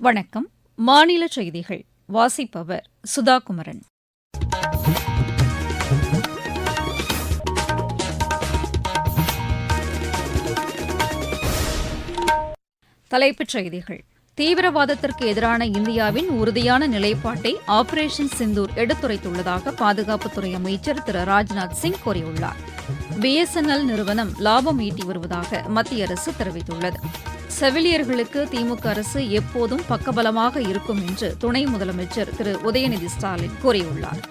வணக்கம். மாநில செய்திகள். வாசிப்பவர் சுதா குமரன் தலைப்புச் செய்திகள். தீவிரவாதத்திற்கு எதிரான இந்தியாவின் உறுதியான நிலைப்பாட்டை ஆபரேஷன் சிந்தூர் எடுத்துரைத்துள்ளதாக பாதுகாப்புத்துறை அமைச்சர் திரு ராஜ்நாத் சிங் கூறியுள்ளார். பிஎஸ்என்எல் நிறுவனம் லாபம் ஈட்டி வருவதாக மத்திய அரசு தெரிவித்துள்ளது. செவிலியர்களுக்கு திமுக அரசு எப்போதும் பக்கபலமாக இருக்கும் என்று துணை முதலமைச்சர் திரு உதயநிதி ஸ்டாலின் கூறியுள்ளார்.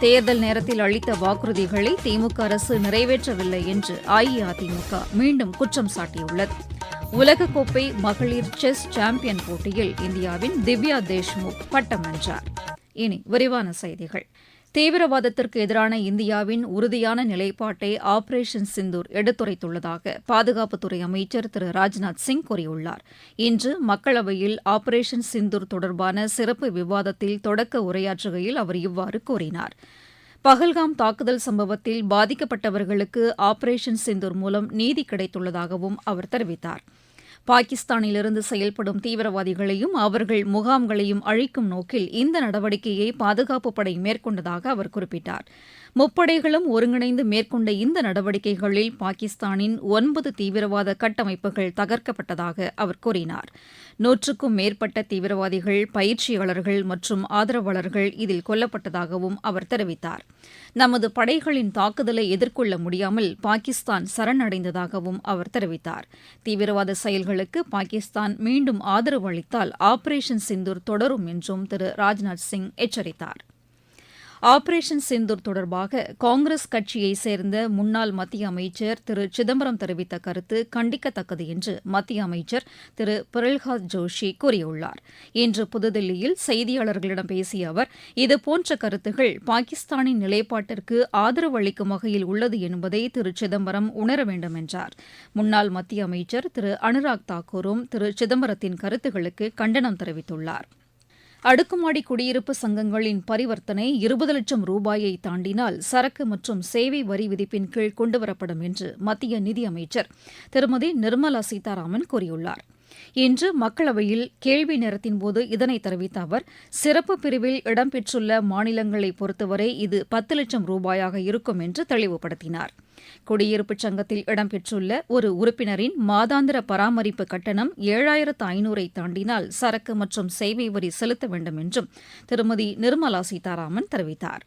தேர்தல் நேரத்தில் அளித்த வாக்குறுதிகளை திமுக அரசு நிறைவேற்றவில்லை என்று அஇஅதிமுக மீண்டும் குற்றம் சாட்டியுள்ளது. உலகக்கோப்பை மகளிர் செஸ் சாம்பியன் போட்டியில் இந்தியாவின் திவ்யா தேஷ்முக் பட்டம் வென்றார். இனி விரிவான செய்திகள். தீவிரவாதத்திற்கு எதிரான இந்தியாவின் உறுதியான நிலைப்பாட்டை ஆபரேஷன் சிந்தூர் எடுத்துரைத்துள்ளதாக பாதுகாப்புத்துறை அமைச்சர் திரு ராஜ்நாத் சிங் கூறியுள்ளார். இன்று மக்களவையில் ஆபரேஷன் சிந்தூர் தொடர்பான சிறப்பு விவாதத்தில் தொடக்க உரையாற்றுகையில் அவர் இவ்வாறு கூறினார். பஹல்காம் தாக்குதல் சம்பவத்தில் பாதிக்கப்பட்டவர்களுக்கு ஆபரேஷன் சிந்தூர் மூலம் நீதி கிடைத்துள்ளதாகவும் அவர் தெரிவித்தார். பாகிஸ்தானிலிருந்து செயல்படும் தீவிரவாதிகளையும் அவர்கள் முகாம்களையும் அழிக்கும் நோக்கில் இந்த நடவடிக்கையை பாதுகாப்பு படை மேற்கொண்டதாக அவர் குறிப்பிட்டார். முப்படைகளும் ஒருங்கிணைந்து மேற்கொண்ட இந்த நடவடிக்கைகளில் பாகிஸ்தானின் ஒன்பது தீவிரவாத கட்டமைப்புகள் தகர்க்கப்பட்டதாக அவர் கூறினார். நூற்றுக்கும் மேற்பட்ட தீவிரவாதிகள் பயிற்சியாளர்கள் மற்றும் ஆதரவாளர்கள் இதில் கொல்லப்பட்டதாகவும் அவர் தெரிவித்தார். நமது படைகளின் தாக்குதலை எதிர்கொள்ள முடியாமல் பாகிஸ்தான் சரணடைந்ததாகவும் அவர் தெரிவித்தார். தீவிரவாத செயல்களுக்கு பாகிஸ்தான் மீண்டும் ஆதரவு அளித்தால் ஆபரேஷன் சிந்தூர் தொடரும் என்றும் திரு ராஜ்நாத் சிங் எச்சரித்தார். ஆபரேஷன் சிந்தூர் தொடர்பாக காங்கிரஸ் கட்சியைச் சேர்ந்த முன்னாள் மத்திய அமைச்சர் திரு சிதம்பரம் தெரிவித்த கருத்து கண்டிக்கத்தக்கது என்று மத்திய அமைச்சர் திரு பிரல்ஹாத் ஜோஷி கூறியுள்ளார். இன்று புதுதில்லியில் செய்தியாளர்களிடம் பேசிய அவர் இதுபோன்ற கருத்துகள் பாகிஸ்தானின் நிலைப்பாட்டிற்கு ஆதரவு அளிக்கும் வகையில் உள்ளது என்பதை திரு சிதம்பரம் உணர வேண்டும் என்றார். முன்னாள் மத்திய அமைச்சர் திரு அனுராக் தாக்கூரும் திரு சிதம்பரத்தின் கருத்துகளுக்கு கண்டனம் தெரிவித்துள்ளார். அடுக்குமாடி குடியிருப்பு சங்கங்களின் பரிவர்த்தனை இருபது லட்சம் ரூபாயை தாண்டினால் சரக்கு மற்றும் சேவை வரி விதிப்பின் கீழ் கொண்டுவரப்படும் என்று மத்திய நிதியமைச்சர் திருமதி நிர்மலா சீதாராமன் கூறியுள்ளார். இன்று மக்களவையில் கேள்வி நேரத்தின்போது இதனை தெரிவித்த அவர் சிறப்பு பிரிவில் இடம்பெற்றுள்ள மாநிலங்களை பொறுத்தவரை இது பத்து லட்சம் ரூபாயாக இருக்கும் என்று தெளிவுபடுத்தினார். குடியிருப்புச் சங்கத்தில் இடம்பெற்றுள்ள ஒரு உறுப்பினரின் மாதாந்திர பராமரிப்பு கட்டணம் ஏழாயிரத்து ஐநூறை தாண்டினால் சரக்கு மற்றும் சேவை வரி செலுத்த வேண்டும் என்றும் திருமதி நிர்மலா சீதாராமன் தெரிவித்தார்.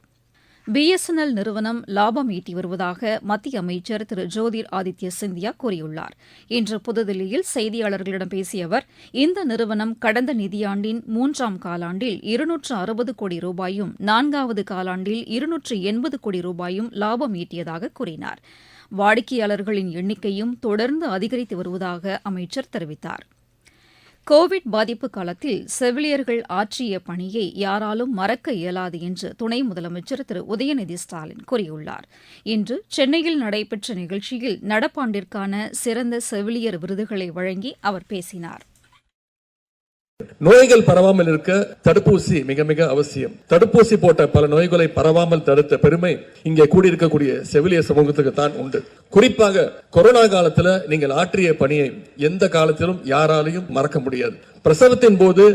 பிஎஸ்என்எல் நிறுவனம் லாபம் ஈட்டி வருவதாக மத்திய அமைச்சர் திரு ஜோதிர் ஆதித்ய சிந்தியா கூறியுள்ளார். இன்று புதுதில்லியில் செய்தியாளர்களிடம் பேசிய அவர் இந்த நிறுவனம் கடந்த நிதியாண்டின் மூன்றாம் காலாண்டில் இருநூற்று அறுபது கோடி ரூபாயும் நான்காவது காலாண்டில் இருநூற்று எண்பது கோடி ரூபாயும் லாபம் ஈட்டியதாக கூறினார். வாடிக்கையாளர்களின் எண்ணிக்கையும் தொடர்ந்து அதிகரித்து வருவதாக அமைச்சர் தெரிவித்தார். கோவிட் பாதிப்பு காலத்தில் செவிலியர்கள் ஆற்றிய பணியை யாராலும் மறக்க இயலாது என்று துணை முதலமைச்சர் திரு உதயநிதி ஸ்டாலின் கூறியுள்ளார். இன்று சென்னையில் நடைபெற்ற நிகழ்ச்சியில் நடப்பாண்டிற்கான சிறந்த செவிலியர் விருதுகளை வழங்கி அவர் பேசினார். நோய்கள் பரவாமல் இருக்க தடுப்பூசி மிக மிக அவசியம். தடுப்பூசி போட்ட பல நோய்களை பரவாமல் தடுத்த பெருமை இங்கே கூடியிருக்கக்கூடிய செவிலிய சமூகத்துக்கு தான் உண்டு. குறிப்பாக கொரோனா காலத்துல நீங்கள் ஆற்றிய பணியை எந்த காலத்திலும் யாராலையும் மறக்க முடியாது. பிரசவத்தின் போது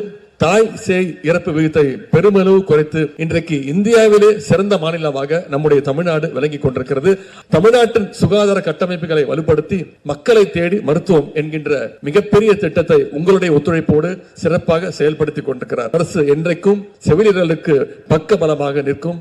தாய் சேய் இறப்பு விகிதத்தை பெருமளவு குறைத்து இன்றைக்கு இந்தியாவிலே சிறந்த மாநிலமாக நம்முடைய தமிழ்நாடு விளங்கி கொண்டிருக்கிறது. தமிழ்நாட்டின் சுகாதார கட்டமைப்புகளை வலுப்படுத்தி மக்களை தேடி மருத்துவம் என்கின்ற மிகப்பெரிய திட்டத்தை உங்களுடைய ஒத்துழைப்போடு சிறப்பாக செயல்படுத்திக் கொண்டிருக்கிறார். அரசு என்றைக்கும் செவிலியர்களுக்கு பக்க பலமாக நிற்கும்.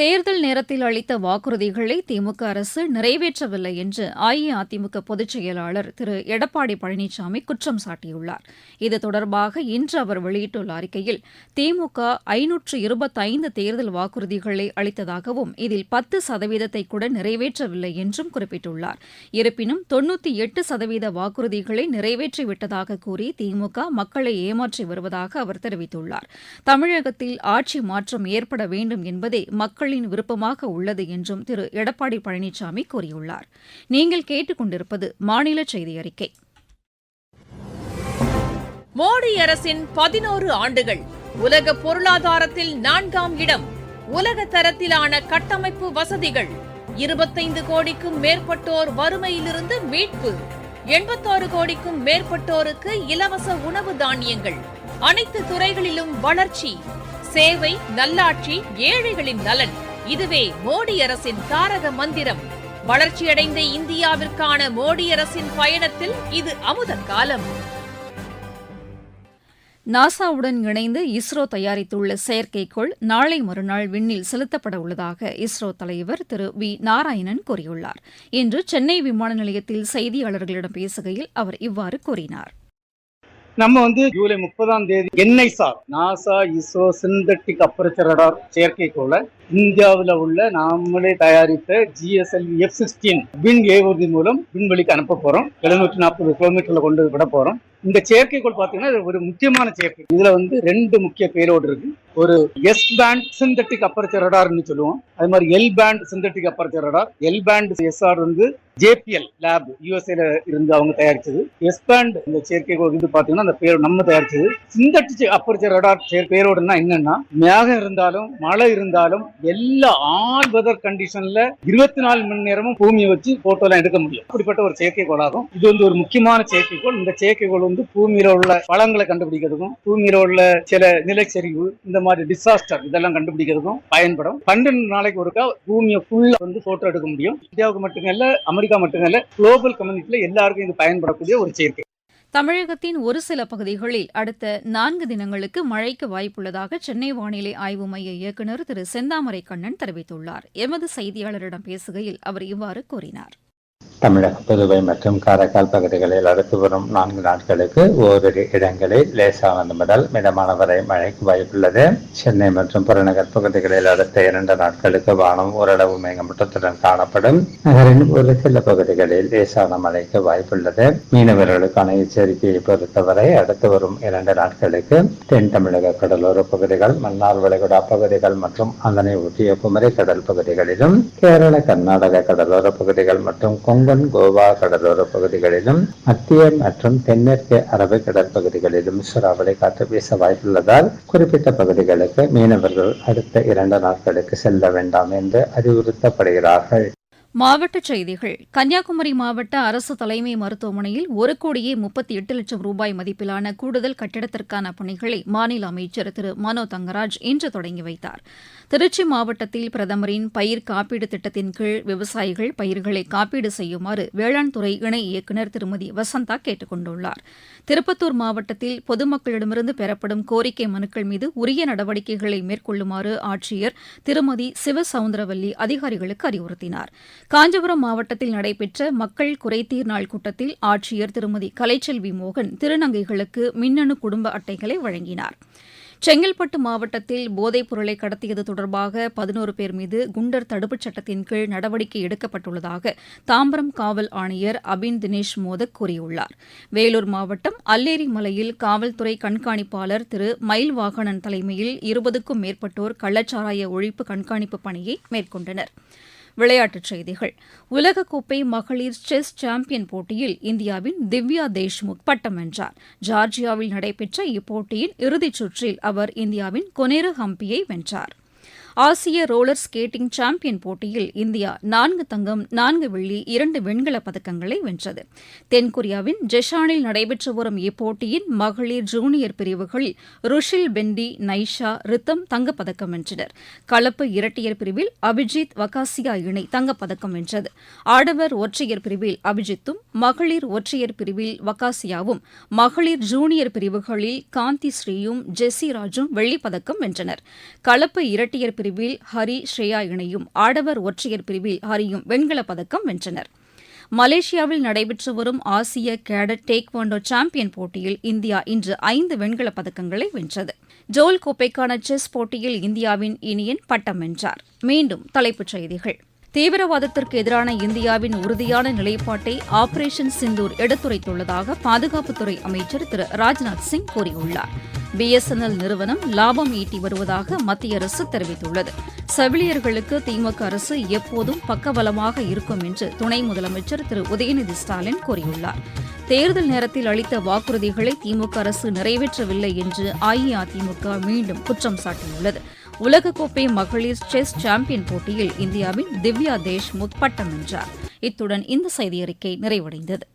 தேர்தல் நேரத்தில் அளித்த வாக்குறுதிகளை திமுக அரசு நிறைவேற்றவில்லை என்று அஇஅதிமுக பொதுச் செயலாளர் திரு. எடப்பாடி பழனிசாமி குற்றம் சாட்டியுள்ளார். இது தொடர்பாக இன்று அவர் வெளியிட்டுள்ள அறிக்கையில் திமுக ஐநூற்று இருபத்தைந்து தேர்தல் வாக்குறுதிகளை அளித்ததாகவும் இதில் பத்து சதவீதத்தை கூட நிறைவேற்றவில்லை என்றும் குறிப்பிட்டுள்ளார். இருப்பினும் தொன்னூத்தி எட்டு சதவீத வாக்குறுதிகளை நிறைவேற்றிவிட்டதாக கூறி திமுக மக்களை ஏமாற்றி வருவதாக அவர் தெரிவித்துள்ளார். தமிழகத்தில் ஆட்சி மாற்றம் ஏற்பட வேண்டும் என்பதே மக்களின் விருப்பமாக உள்ளது என்றும் திரு. எடப்பாடி பழனிசாமி கூறியுள்ளார். நீங்கள் கேட்டுக்கொண்டிருப்பது மாநில செய்தி அறிக்கை. மோடி அரசின் பதினோரு ஆண்டுகள். உலக பொருளாதாரத்தில் நான்காம் இடம். உலக தரத்திலான கட்டமைப்பு வசதிகள். இருபத்தைந்து கோடிக்கும் மேற்பட்டோர் வறுமையிலிருந்து மீட்பு. எண்பத்தாறு கோடிக்கும் மேற்பட்டோருக்கு இலவச உணவு தானியங்கள். அனைத்து துறைகளிலும் வளர்ச்சி. சேவை நல்லாட்சி ஏழைகளின் நலன். இதுவே மோடி அரசின் தாரக மந்திரம். வளர்ச்சியடைந்த இந்தியாவிற்கான மோடி அரசின் பயணத்தில் இது அமுத காலம். நாசாவுடன் இணைந்து இஸ்ரோ தயாரித்துள்ள செயற்கைக்கோள் நாளை மறுநாள் விண்ணில் செலுத்தப்பட உள்ளதாக இஸ்ரோ தலைவர் திரு வி நாராயணன் கூறியுள்ளார். இன்று சென்னை விமான நிலையத்தில் செய்தியாளர்களிடம் பேசுகையில் அவர் இவ்வாறு கூறினார். நம்ம வந்து ஜூலை முப்பதாம் தேதி NISAR NASA ISRO synthetic aperture radar செயற்கைக்கோளை இந்தியாவில் உள்ள நாமளே தயாரித்த ஜிஎஸ்எல்வி எஃப் சிக்ஸ்டீன் விண் ஏவூர்தி மூலம் விண்வெளிக்கு அனுப்ப போகிறோம் எழுநூற்றி நாற்பது கிலோமீட்டரில் கொண்டு விட போகிறோம் இந்த செயற்கைக்கோள் பார்த்தீங்கன்னா இது ஒரு முக்கியமான செயற்கை. இதில் வந்து ரெண்டு முக்கிய பேரோடு இருக்கு. ஒரு எஸ் பேண்ட் சிந்தட்டிக் அப்பர்ச்சர் ரடார்னு சொல்லுவோம். அது மாதிரி L band synthetic aperture radar L band SR வந்து ஜேபிஎல் லேப் யூஎஸ்ஏல இருந்து அவங்க தயாரிச்சது. எஸ் பேண்ட் இந்த செயற்கைக்கோள் இது பாத்தீங்கன்னா அந்த பேர் நம்ம தயாரிச்சது. சிந்தட்டிக் அப்பர்ச்சர் ரடார் பேரோடுனா என்னன்னா மேகம் இருந்தாலும் மழை இருந்தாலும் எல்லா ஆல் வெதர் கண்டிஷன்ல இருபத்தி நாலு மணி நேரமும் பூமியை வச்சு போட்டோ எல்லாம் எடுக்க முடியும். அப்படிப்பட்ட ஒரு செயற்கைக்கோளாகும் இது வந்து ஒரு முக்கியமான செயற்கைக்கோள் இந்த செயற்கைக்கோள் வந்து பூமியில உள்ள வளங்களை கண்டுபிடிக்கிறதுக்கும் பூமியில உள்ள சில நிலச்சரிவு இந்த மாதிரி டிசாஸ்டர் இதெல்லாம் கண்டுபிடிக்கிறதுக்கும் பயன்படும். பன்னெண்டு நாளைக்கு ஒருக்கா பூமியை ஃபுல்லா வந்து போட்டோ எடுக்க முடியும். இந்தியாவுக்கு மட்டுமல்ல அமெரிக்கா மட்டுமல்ல குளோபல் கம்யூனிட்டியில எல்லாருக்கும் இது பயன்படக்கூடிய ஒரு செயற்கை தமிழகத்தின் ஒரு சில பகுதிகளில் அடுத்த நான்கு தினங்களுக்கு மழைக்கு வாய்ப்புள்ளதாக சென்னை வானிலை ஆய்வு மைய இயக்குநர் திரு செந்தாமரை கண்ணன் தெரிவித்துள்ளார். எமது செய்தியாளரிடம் பேசுகையில் அவர் இவ்வாறு கூறினார். தமிழக புதுவை மற்றும் காரைக்கால் பகுதிகளில் அடுத்து வரும் நான்கு நாட்களுக்கு ஓரிரு இடங்களில் லேசானது முதல் மிதமான வரை மழைக்கு வாய்ப்புள்ளது. சென்னை மற்றும் புறநகர் பகுதிகளில் அடுத்த இரண்டு நாட்களுக்கு வானம் ஓரளவு மேகமூட்டத்துடன் காணப்படும். நகரின் ஒரு சில பகுதிகளில் லேசான மழைக்கு வாய்ப்புள்ளது. மீனவர்களுக்கான எச்சரிக்கையை பொறுத்தவரை அடுத்து வரும் இரண்டு நாட்களுக்கு தென் தமிழக கடலோர பகுதிகள் மன்னார் வளைகுடா பகுதிகள் மற்றும் அதனை ஒட்டிய குமரி கடல் பகுதிகளிலும் கேரள கர்நாடக கடலோர பகுதிகள் மற்றும் கொங்கன் கோவா கடலோர பகுதிகளிலும் மத்திய மற்றும் தென்மேற்கு அரபு கடற்பகுதிகளிலும் சூறாவளி காற்று வீச வாய்ப்புள்ளதால் குறிப்பிட்ட பகுதிகளுக்கு மீனவர்கள் அடுத்த இரண்டு நாட்களுக்கு செல்ல வேண்டாம் என்று அறிவுறுத்தப்படுகிறார்கள். மாவட்டச் செய்திகள். கன்னியாகுமரி மாவட்ட அரசு தலைமை மருத்துவமனையில் ஒரு கோடியே முப்பத்தி எட்டு லட்சம் ரூபாய் மதிப்பிலான கூடுதல் கட்டிடத்திற்கான பணிகளை மாநில அமைச்சர் திரு. மனோ தங்கராஜ் இன்று தொடங்கி வைத்தார். திருச்சி மாவட்டத்தில் பிரதமரின் பயிர் காப்பீடு திட்டத்தின் கீழ் விவசாயிகள் பயிர்களை காப்பீடு செய்யுமாறு வேளாண் துறை இணை இயக்குநர் திருமதி வசந்தா கேட்டுக் கொண்டுள்ளார். திருப்பத்தூர் மாவட்டத்தில் பொதுமக்களிடமிருந்து பெறப்படும் கோரிக்கை மனுக்கள் மீது உரிய நடவடிக்கைகளை மேற்கொள்ளுமாறு ஆட்சியர் திருமதி சிவசவுந்தரவல்லி அதிகாரிகளுக்கு அறிவுறுத்தினார். காஞ்சிபுரம் மாவட்டத்தில் நடைபெற்ற மக்கள் குறைதீர் நாள் கூட்டத்தில் ஆட்சியர் திருமதி கலைச்செல்வி மோகன் திருநங்கைகளுக்கு மின்னணு குடும்ப அட்டைகளை வழங்கினார். செங்கல்பட்டு மாவட்டத்தில் போதைப் பொருளை கடத்தியது தொடர்பாக பதினோரு பேர் மீது குண்டர் தடுப்புச் சட்டத்தின் கீழ் நடவடிக்கை எடுக்கப்பட்டுள்ளதாக தாம்பரம் காவல் ஆணையர் அபின் தினேஷ் மோதக் கூறியுள்ளார். வேலூர் மாவட்டம் அல்லேரி மலையில் காவல்துறை கண்காணிப்பாளர் திரு மயில் வாகனன் தலைமையில் இருபதுக்கும் மேற்பட்டோர் கள்ளச்சாராய ஒழிப்பு கண்காணிப்பு பணியை மேற்கொண்டனர். விளையாட்டுச் செய்திகள். உலகக்கோப்பை மகளிர் செஸ் சாம்பியன் போட்டியில் இந்தியாவின் திவ்யா தேஷ்முக் பட்டம் வென்றார். ஜார்ஜியாவில் நடைபெற்ற இப்போட்டியின் இறுதிச் சுற்றில் அவர் இந்தியாவின் கொனேரு ஹம்பியை வென்றார். ஆசிய ரோலர் ஸ்கேட்டிங் சாம்பியன் போட்டியில் இந்தியா நான்கு தங்கம் நான்கு வெள்ளி இரண்டு வெண்கலப் பதக்கங்களை வென்றது. தென்கொரியாவின் ஜெஷானில் நடைபெற்று வரும் இப்போட்டியின் மகளிர் ஜூனியர் பிரிவுகளில் ருஷில் பெண்டி நைஷா ரித்தம் தங்கப்பதக்கம் வென்றனர். கலப்பு இரட்டையர் பிரிவில் அபிஜித் வகாசியா இணை தங்கப்பதக்கம் வென்றது. ஆடவர் ஒற்றையர் பிரிவில் அபிஜித்தும் மகளிர் ஒற்றையர் பிரிவில் வகாசியாவும் மகளிர் ஜூனியர் பிரிவுகளில் காந்தி ஸ்ரீயும் ஜெஸ்ஸி ராஜும் வெள்ளிப்பதக்கம் வென்றனர். கலப்பு இரட்டையர் பிரிவில் ஹரி ஸ்ரேயா இணையும் ஆடவர் ஒற்றையர் பிரிவில் ஹரியும் வெண்கலப் பதக்கம் வென்றனர். மலேசியாவில் நடைபெற்று வரும் ஆசிய கேடட் டேக்வாண்டோ சாம்பியன் போட்டியில் இந்தியா இன்று ஐந்து வெண்கலப் பதக்கங்களை வென்றது. ஜோல் கோப்பைக்கான செஸ் போட்டியில் இந்தியாவின் இனியன் பட்டம் வென்றார். மீண்டும் தலைப்புச் செய்திகள். தீவிரவாதத்திற்கு எதிரான இந்தியாவின் உறுதியான நிலைப்பாட்டை ஆபரேஷன் சிந்தூர் எடுத்துரைத்துள்ளதாக பாதுகாப்புத்துறை அமைச்சர் திரு ராஜ்நாத் சிங் கூறியுள்ளார். பிஎஸ்என்எல் நிறுவனம் லாபம் ஈட்டி வருவதாக மத்திய அரசு தெரிவித்துள்ளது. செவிலியர்களுக்கு திமுக அரசு எப்போதும் பக்கபலமாக இருக்கும் என்று துணை முதலமைச்சர் திரு உதயநிதி ஸ்டாலின் கூறியுள்ளார். தேர்தல் நேரத்தில் அளித்த வாக்குறுதிகளை திமுக அரசு நிறைவேற்றவில்லை என்று அஇஅதிமுக மீண்டும் குற்றம் சாட்டியுள்ளது. உலகக்கோப்பை மகளிர் செஸ் சாம்பியன் போட்டியில் இந்தியாவின் திவ்யா தேஷ்முக் பட்டம் வென்றார். இத்துடன் இந்த செய்தியறிக்கை நிறைவடைந்தது.